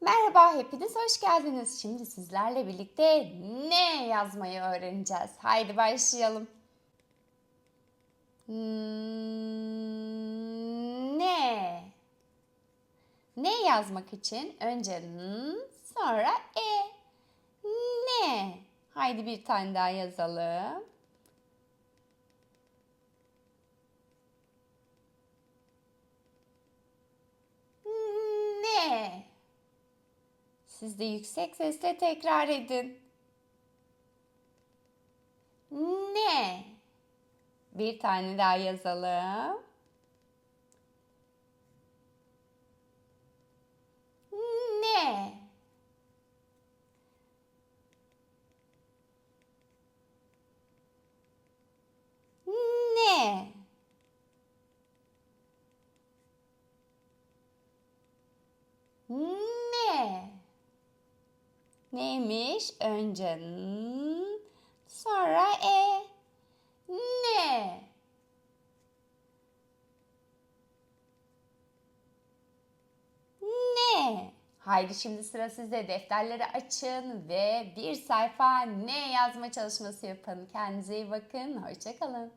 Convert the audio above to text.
Merhaba, hepiniz hoş geldiniz. Şimdi sizlerle birlikte ne yazmayı öğreneceğiz. Haydi başlayalım. Hmm, Ne? Ne yazmak için önce n, sonra e. Ne? Haydi bir tane daha yazalım. Ne? Siz de yüksek sesle tekrar edin. Ne? Bir tane daha yazalım. Ne? Ne? Ne? Neymiş? Önce n, sonra e. Ne? Ne? Haydi şimdi sıra sizde. Defterleri açın ve bir sayfa ne yazma çalışması yapın. Kendinize iyi bakın. Hoşçakalın.